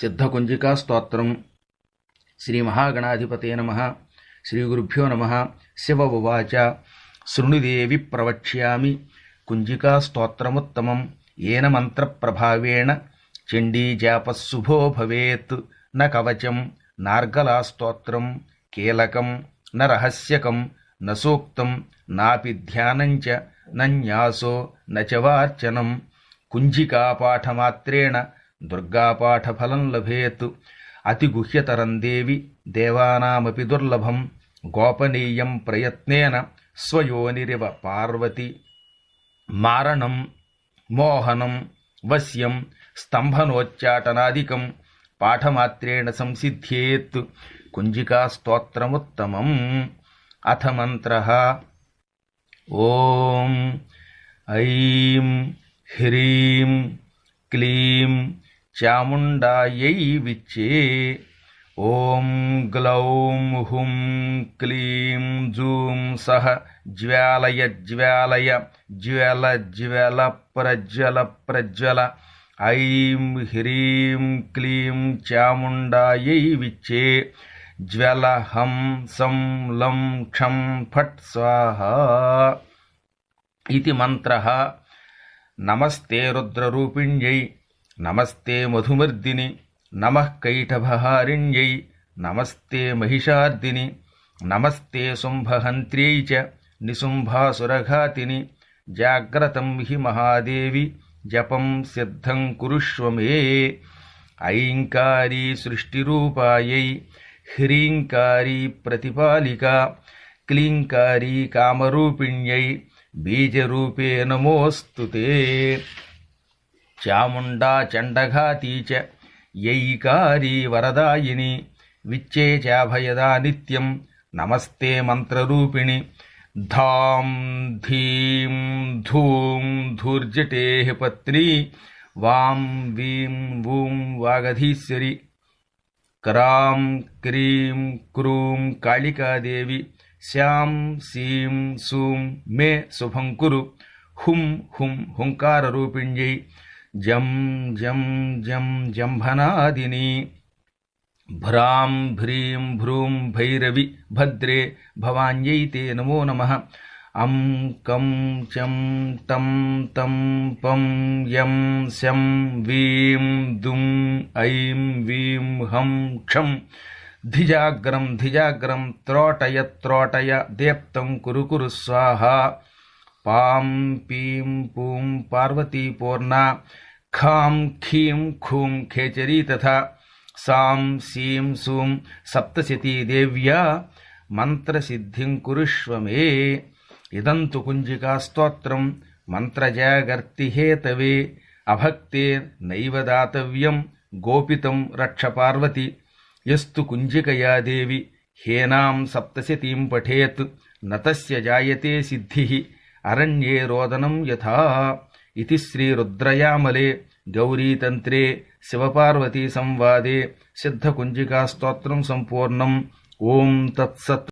సిద్ధకుంజికా స్తోత్రం. శ్రీ మహాగణాధిపతే నమ. శ్రీ గురుభ్యో నమ. శివ ఉవాచ. శృణుదేవి ప్రవక్ష్యామి. కుంజికా స్తోత్రముత్తమం. ఏన మంత్రప్రభావేణ. చండీజాపశుభో భవేత్. న కవచం. నార్గలా స్తోత్రం. కీలకం. న రహస్యకం. న సూక్తం. నాపి ధ్యానంచ న న్యాసో. న చ వార్చనం. కుంజికాపాఠమాత్రేణ దుర్గాపాఠఫలం లభేత్. అతిగుహ్యతరం దేవి దేవానామపి దుర్లభం. గోపనీయం ప్రయత్నేన స్వయోనిరివ పార్వతి. మారణం మోహనం వశ్యం స్తంభనోచ్చాటనాదికం పాఠమాత్రేణ సంసిద్ధ్యేత్ కుంజికా స్తోత్రముత్తమం అథ మంత్ర. ఓం. ఐం. హ్రీం. క్లీం. చాముండాయై విచ్చే ఓం గ్లౌం హుం క్లీం జూం సహ జ్వాలయ జ్వాలయ జ్వల జ్వల ప్రజ్వల ప్రజ్వల ఐం హ్రీం క్లీం చాముండాయై విచ్చే జ్వల హం సం లం క్షం ఫట్ స్వాహ ఇది మంత్ర. నమస్తే రుద్రరూపిణ్యై. నమస్తే మధుమర్దిని నమః కైటభహారిణ్యై నమస్తే మహిషార్దిని నమస్తే శుంభహంత్ర్యై చ నిశుంభాసురఘాతిని జాగ్రతం హి మహాదేవి జపం సిద్ధం కురుష్వమే ఐంకారీ సృష్టిరూపాయై హ్రీంకారీ ప్రతిపాలిక క్లీంకారీ కామరూపిణ్యై బీజరూపే నమోస్తు చాముండా చండఘాతీ చ యైకారీ వరదాయిని విచ్చే చాభయదా నిత్యం నమస్తే మంత్రరూపిణి. ధాం ధీం ధూం ధూర్జటే పత్ని. వాం వీం వూం వాగధీశ్వరి. క్రాం క్రీం క్రూం కాళికాదేవి. శ్యాం సీం సూం మే శుభం కురు. హుం హుం హుంకారరూపిణ్యై జం జం జం జంభనాదిని భ్రాం భ్రీం భ్రూం భైరవి భద్రే భవాన్యై తే నమో నమః అం కం చం తం తం పం యం శం వీం దుం ఐం వీం హం క్షం ధిజాగ్రం ధిజాగ్రం త్రోటయ త్రోటయ దీప్తం కురు కురు స్వాహ పాం పీం పూం పార్వతీ పూర్ణ ఖాం ఖీం ఖూం ఖేచరీ తథా సాం సీం సూం సప్తశతీ దేవ్యా మంత్రసిద్ధిం కురుష్వ మే. ఇదంతు కుంజికా స్తోత్రం మంత్రజాగర్తి హేతవే అభక్తే నైవ దాతవ్యం గోపితం రక్ష పార్వతి. ఎస్తు కుంజికయా దేవి హేనాం సప్తశతీం పఠేత్ నతస్య జాయతే సిద్ధి. అరణ్యే రోదనం యథా ఇది శ్రీరుద్రయామలే. గౌరీతంత్రే శివపార్వతీ సంవాదే. సిద్ధకుంజికాస్తోత్రం సంపూర్ణం. ఓం తత్సత్